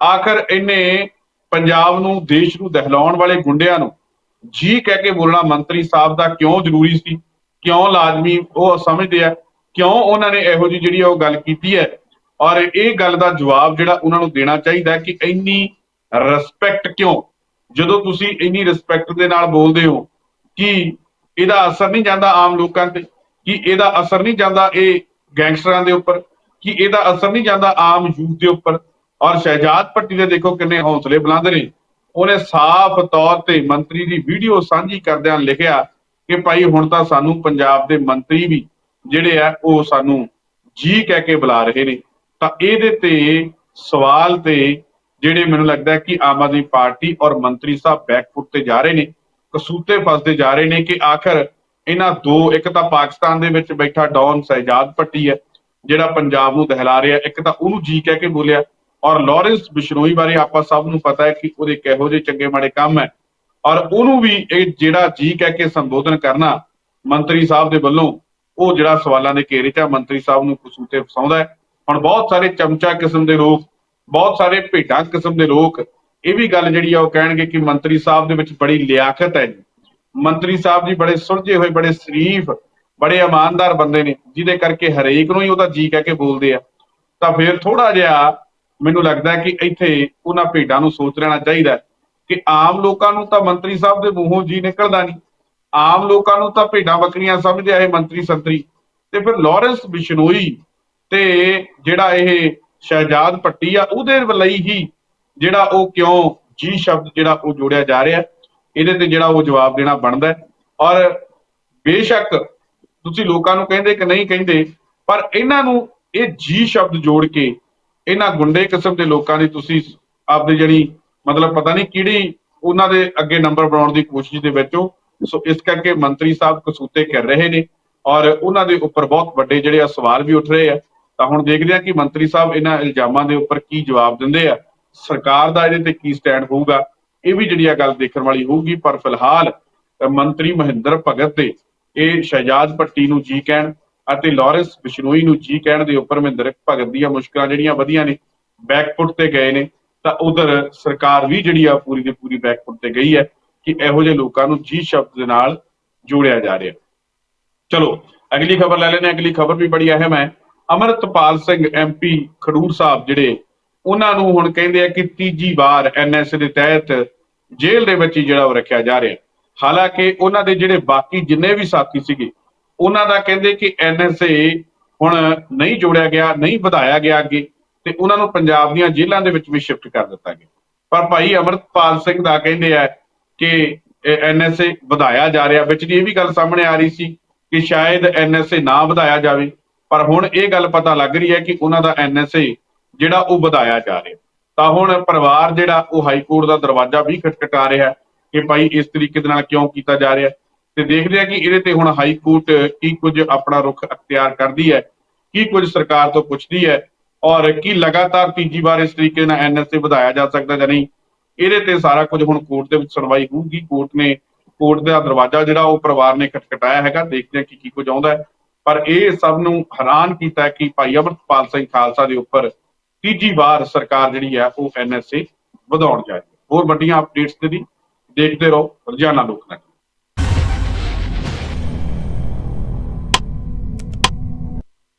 ਆਖਰ ਇਹਨੇ ਪੰਜਾਬ ਨੂੰ, ਦੇਸ਼ ਨੂੰ ਦਹਿਲਾਉਣ ਵਾਲੇ ਗੁੰਡਿਆਂ ਨੂੰ ਜੀ ਕਹਿ ਕੇ ਬੋਲਣਾ ਮੰਤਰੀ ਸਾਹਿਬ ਦਾ ਕਿਉਂ ਜ਼ਰੂਰੀ ਸੀ? ਕਿਉਂ ਲਾਜ਼ਮੀ ਉਹ ਸਮਝਦੇ ਆ? ਕਿਉਂ ਉਹਨਾਂ ਨੇ ਇਹੋ ਜਿਹੀ ਜਿਹੜੀ ਉਹ ਗੱਲ ਕੀਤੀ ਹੈ? ਔਰ ਇਹ ਗੱਲ ਦਾ ਜਵਾਬ ਜਿਹੜਾ ਉਹਨਾਂ ਨੂੰ ਦੇਣਾ ਚਾਹੀਦਾ ਕਿ ਇੰਨੀ ਰਿਸਪੈਕਟ ਕਿਉਂ? ਜਦੋਂ ਤੁਸੀਂ ਇੰਨੀ ਰਿਸਪੈਕਟ ਦੇ ਨਾਲ ਬੋਲਦੇ ਹੋ ਕਿ ਇਹਦਾ ਅਸਰ ਨਹੀਂ ਜਾਂਦਾ ਆਮ ਲੋਕਾਂ ਤੇ, ਕਿ ਇਹਦਾ ਅਸਰ ਨਹੀਂ ਜਾਂਦਾ ਇਹ ਗੈਂਗਸਟਰਾਂ ਦੇ ਉੱਪਰ, ਕਿ ਇਹਦਾ ਅਸਰ ਨਹੀਂ ਜਾਂਦਾ ਆਮ ਯੂਥ ਦੇ ਉੱਪਰ, ਔਰ ਸ਼ਹਿਜਾਦ ਪੱਟੀ ਦੇ ਦੇਖੋ ਕਿੰਨੇ ਹੌਸਲੇ ਬੁਲੰਦ ਨੇ। ਉਹਨੇ ਸਾਫ਼ ਤੌਰ ਤੇ ਮੰਤਰੀ ਦੀ ਵੀਡੀਓ ਸਾਂਝੀ ਕਰਦਿਆਂ ਲਿਖਿਆ ਕਿ ਭਾਈ ਹੁਣ ਤਾਂ ਸਾਨੂੰ ਪੰਜਾਬ ਦੇ ਮੰਤਰੀ ਵੀ ਜਿਹੜੇ ਆ ਉਹ ਸਾਨੂੰ ਜੀ ਕਹਿ ਕੇ ਬੁਲਾ ਰਹੇ ਨੇ। ਤਾਂ ਇਹਦੇ ਤੇ ਸਵਾਲ ਤੇ ਜਿਹੜੇ ਮੈਨੂੰ ਲੱਗਦਾ ਕਿ ਆਮ ਆਦਮੀ ਪਾਰਟੀ ਔਰ ਮੰਤਰੀ ਸਾਹਿਬ ਬੈਕਫੁੱਟ ਤੇ ਜਾ ਰਹੇ ਨੇ, ਕਸੂਤੇ ਫਸਦੇ ਜਾ ਰਹੇ ਨੇ ਕਿ ਆਖਰ ਇਹਨਾਂ ਦੋ, ਇੱਕ ਤਾਂ ਪਾਕਿਸਤਾਨ ਦੇ ਵਿੱਚ ਬੈਠਾ ਡੌਨ ਸਹਿਜਾਦ ਪੱਟੀ ਹੈ, ਜਿਹੜਾ ਪੰਜਾਬ ਨੂੰ ਦਹਿਲਾ ਰਿਹਾ, ਇੱਕ ਤਾਂ ਉਹਨੂੰ ਜੀ ਕਹਿ ਕੇ ਬੋਲਿਆ ਔਰ ਲਾਰੈਂਸ ਬਿਸ਼ਨੋਈ ਬਾਰੇ ਆਪਾਂ ਸਭ ਨੂੰ ਪਤਾ ਹੈ ਕਿ ਉਹਦੇ ਕਿਹੋ ਜਿਹੇ ਚੰਗੇ ਮਾੜੇ ਕੰਮ ਹੈ। ਔਰ ਉਹਨੂੰ ਵੀ ਇਹ ਜਿਹੜਾ ਜੀ ਕਹਿ ਕੇ ਸੰਬੋਧਨ ਕਰਨਾ ਮੰਤਰੀ ਸਾਹਿਬ ਦੇ ਵੱਲੋਂ, ਉਹ ਜਿਹੜਾ ਸਵਾਲਾਂ ਦੇ ਘੇਰੇ 'ਚ ਮੰਤਰੀ ਸਾਹਿਬ ਨੂੰ ਕਸੂਤੇ ਫਸਾਉਂਦਾ ਹੈ। ਹੁਣ ਬਹੁਤ ਸਾਰੇ ਚਮਚਾ ਕਿਸਮ ਦੇ ਲੋਕ, ਬਹੁਤ ਸਾਰੇ ਭੇਡਾਂ ਕਿਸਮ ਦੇ ਲੋਕ, ਇਹ ਵੀ ਗੱਲ ਜਿਹੜੀ ਆ ਉਹ ਕਹਿਣਗੇ ਕਿ ਮੰਤਰੀ ਸਾਹਿਬ ਦੇ ਵਿੱਚ ਬੜੀ ਲਿਆਕਤ ਹੈ ਜੀ। ਮੰਤਰੀ ਸਾਹਿਬ ਜੀ ਬੜੇ ਸੁਲਝੇ ਹੋਏ, ਬੜੇ ਸ਼ਰੀਫ, ਬੜੇ ਇਮਾਨਦਾਰ ਬੰਦੇ ਨੇ, ਜਿਹਦੇ ਕਰਕੇ ਹਰੇਕ ਨੂੰ ਹੀ ਉਹਦਾ ਜੀ ਕਹਿ ਕੇ ਬੋਲਦੇ ਆ। ਤਾਂ ਫਿਰ ਥੋੜਾ ਜਿਹਾ ਮੈਨੂੰ ਲੱਗਦਾ ਹੈ ਕਿ ਇੱਥੇ ਉਹਨਾਂ ਭੇਡਾਂ ਨੂੰ ਸੋਚ ਲੈਣਾ ਚਾਹੀਦਾ ਕਿ ਆਮ ਲੋਕਾਂ ਨੂੰ ਤਾਂ ਮੰਤਰੀ ਸਾਹਿਬ ਦੇ ਮੂੰਹੋਂ ਜੀ ਨਿਕਲਦਾ ਨਹੀਂ। ਆਮ ਲੋਕਾਂ ਨੂੰ ਤਾਂ ਭੇਡਾਂ ਬੱਕਰੀਆਂ ਸਮਝਦੇ ਆ ਇਹ ਮੰਤਰੀ ਸੰਤਰੀ। ਤੇ ਫਿਰ ਲਾਰੈਂਸ ਬਿਸ਼ਨੋਈ ਤੇ ਜਿਹੜਾ ਇਹ ਸ਼ਹਿਜਾਦ ਪੱਟੀ ਆ, ਉਹਦੇ ਲਈ ਹੀ ਜਿਹੜਾ ਉਹ ਕਿਉਂ ਜੀ ਸ਼ਬਦ ਜਿਹੜਾ ਉਹ ਜੋੜਿਆ ਜਾ ਰਿਹਾ, ਇਹਦੇ ਤੇ ਜਿਹੜਾ ਉਹ ਜਵਾਬ ਦੇਣਾ ਬਣਦਾ ਔਰ ਬੇਸ਼ੱਕ ਤੁਸੀਂ ਲੋਕਾਂ ਨੂੰ ਕਹਿੰਦੇ ਕਿ ਨਹੀਂ ਕਹਿੰਦੇ, ਪਰ ਇਹਨਾਂ ਨੂੰ ਇਹ ਜੀ ਸ਼ਬਦ ਜੋੜ ਕੇ ਇਹਨਾਂ ਗੁੰਡੇ ਕਿਸਮ ਦੇ ਲੋਕਾਂ ਦੀ ਤੁਸੀਂ ਆਪਦੀ ਜਿਹੜੀ, ਮਤਲਬ ਪਤਾ ਨਹੀਂ ਕਿਹੜੀ ਉਹਨਾਂ ਦੇ ਅੱਗੇ ਨੰਬਰ ਬਣਾਉਣ ਦੀ ਕੋਸ਼ਿਸ਼ ਦੇ ਵਿੱਚ ਹੋ। ਸੋ ਇਸ ਕਰਕੇ ਮੰਤਰੀ ਸਾਹਿਬ ਕਸੂਤੇ ਕਰ ਰਹੇ ਨੇ ਔਰ ਉਹਨਾਂ ਦੇ ਉੱਪਰ ਬਹੁਤ ਵੱਡੇ ਜਿਹੜੇ ਆ ਸਵਾਲ ਵੀ ਉੱਠ ਰਹੇ ਆ। ਤਾਂ ਹੁਣ ਦੇਖਦੇ ਆ ਕਿ ਮੰਤਰੀ ਸਾਹਿਬ ਇਹਨਾਂ ਇਲਜ਼ਾਮਾਂ ਦੇ ਉੱਪਰ ਕੀ ਜਵਾਬ ਦਿੰਦੇ ਆ। ਸਰਕਾਰ ਦਾ ਇਹਦੇ ਤੇ ਕੀ ਸਟੈਂਡ ਹੋਊਗਾ? ਇਹ ਵੀ ਜਿਹੜੀ ਆ ਗੱਲ ਦੇਖਣ ਵਾਲੀ ਹੋਊਗੀ। ਪਰ ਫਿਲਹਾਲ ਮੰਤਰੀ ਮਹਿੰਦਰ ਭਗਤ ਦੇ ਇਹ ਸ਼ਹਿਜਾਦ ਪੱਟੀ ਨੂੰ ਜੀ ਕਹਿਣ ਅਤੇ ਲਾਰੈਂਸ ਬਿਸ਼ਨੋਈ ਨੂੰ ਜੀ ਕਹਿਣ ਦੇ ਉੱਪਰ ਮਹਿੰਦਰ, ਭਗਤ ਦੀਆਂ ਮੁਸ਼ਕਲਾਂ ਜਿਹੜੀਆਂ ਵਧੀਆਂ ਨੇ ਬੈਕਫੁੱਟ ਤੇ ਗਏ ਨੇ, ਤਾਂ ਉਧਰ ਸਰਕਾਰ ਵੀ ਜਿਹੜੀ ਆ ਪੂਰੀ ਦੀ ਪੂਰੀ ਬੈਕਫੁੱਟ ਤੇ ਗਈ ਹੈ ਕਿ ਇਹੋ ਜਿਹੇ ਲੋਕਾਂ ਨੂੰ ਜੀ ਸ਼ਬਦ ਦੇ ਨਾਲ ਜੋੜਿਆ ਜਾ ਰਿਹਾ। ਚਲੋ, ਅਗਲੀ ਖਬਰ ਲੈ ਲੈਨੇ ਅਗਲੀ ਖਬਰ ਵੀ ਬੜੀ ਅਹਿਮ ਹੈ। ਅਮਰਤਪਾਲ ਸਿੰਘ ਐਮਪੀ ਖਡੂਰ ਸਾਹਿਬ ਜਿਹੜੇ, ਉਹਨਾਂ ਨੂੰ ਹੁਣ ਕਹਿੰਦੇ ਆ ਕਿ ਤੀਜੀ ਵਾਰ ਐਨਐਸਏ ਦੇ ਤਹਿਤ ਜੇਲ੍ਹ ਦੇ ਵਿੱਚ ਹੀ ਜਿਹੜਾ ਉਹ ਰੱਖਿਆ ਜਾ ਰਿਹਾ। ਹਾਲਾਂਕਿ ਉਹਨਾਂ ਦੇ ਜਿਹੜੇ ਬਾਕੀ ਜਿੰਨੇ ਵੀ ਸਾਥੀ ਸੀਗੇ ਉਹਨਾਂ ਦਾ ਕਹਿੰਦੇ ਕਿ ਐਨਐਸਏ ਹੁਣ ਨਹੀਂ ਜੋੜਿਆ ਗਿਆ, ਨਹੀਂ ਵਧਾਇਆ ਗਿਆ ਅੱਗੇ, ਤੇ ਉਹਨਾਂ ਨੂੰ ਪੰਜਾਬ ਦੀਆਂ ਜੇਲ੍ਹਾਂ ਦੇ ਵਿੱਚ ਵੀ ਸ਼ਿਫਟ ਕਰ ਦਿੱਤਾ ਗਿਆ। ਪਰ ਭਾਈ ਅਮਰਤਪਾਲ ਸਿੰਘ ਦਾ ਕਹਿੰਦੇ ਆ ਕਿ ਐਨਐਸਏ ਵਧਾਇਆ ਜਾ ਰਿਹਾ। ਵਿੱਚ ਦੀ ਇਹ ਵੀ ਗੱਲ ਸਾਹਮਣੇ ਆ ਰਹੀ ਸੀ ਕਿ ਸ਼ਾਇਦ ਐਨਐਸਏ ਨਾ ਵਧਾਇਆ ਜਾਵੇ। ਪਰ ਹੁਣ ਇਹ ਗੱਲ ਪਤਾ ਲੱਗ ਰਹੀ ਹੈ ਕਿ ਉਹਨਾਂ ਦਾ ਐਨਐਸਏ ਜਿਹੜਾ ਉਹ ਵਧਾਇਆ ਜਾ ਰਿਹਾ। ਤਾਂ ਹੁਣ ਪਰਿਵਾਰ ਜਿਹੜਾ ਉਹ ਹਾਈ ਕੋਰਟ ਦਾ ਦਰਵਾਜ਼ਾ ਵੀ ਖਟਖਟਾ ਰਿਹਾ ਕਿ ਭਾਈ ਇਸ ਤਰੀਕੇ ਦੇ ਨਾਲ ਕਿਉਂ ਕੀਤਾ ਜਾ ਰਿਹਾ ਤੇ ਦੇਖਦੇ ਆ ਕਿ ਇਹਦੇ ਤੇ ਹੁਣ ਹਾਈ ਕੋਰਟ ਕੀ ਕੁਝ ਆਪਣਾ ਰੁਖ ਅਖਤਿਆਰ ਕਰਦੀ ਹੈ, ਕੀ ਕੁਝ ਸਰਕਾਰ ਤੋਂ ਪੁੱਛਦੀ ਹੈ ਔਰ ਕੀ ਲਗਾਤਾਰ ਤੀਜੀ ਵਾਰ ਇਸ ਤਰੀਕੇ ਨਾਲ ਐਨਐਸਏ ਵਧਾਇਆ ਜਾ ਸਕਦਾ ਜਾਂ ਨਹੀਂ, ਇਹਦੇ ਤੇ ਸਾਰਾ ਕੁਝ ਹੁਣ ਕੋਰਟ ਦੇ ਵਿੱਚ ਸੁਣਵਾਈ ਹੋਊਗੀ। ਕੋਰਟ ਨੇ, ਕੋਰਟ ਦਾ ਦਰਵਾਜ਼ਾ ਜਿਹੜਾ ਉਹ ਪਰਿਵਾਰ ਨੇ ਖਟਖਟਾਇਆ ਹੈਗਾ, ਦੇਖਦੇ ਆ ਕਿ ਕੀ ਕੁਝ ਆਉਂਦਾ ਹੈ। ਪਰ ਇਹ ਸਭ ਨੂੰ ਹੈਰਾਨ ਕੀਤਾ ਕਿ ਭਾਈ ਅਮਰਪਾਲ ਸਿੰਘ ਖਾਲਸਾ ਦੇ ਉੱਪਰ ਤੀਜੀ ਵਾਰ ਸਰਕਾਰ ਜਿਹੜੀ ਹੈ ਉਹ ਐਨਐਸਏ ਵਧਾਉਣ ਜਾ ਰਹੀ ਹੈ। ਹੋਰ ਵੱਡੀਆਂ ਅਪਡੇਟਸ ਦੇ ਲਈ ਦੇਖਦੇ ਰਹੋ, ਰੋਜ਼ਾਨਾ ਲੋਕਤੰਤਰ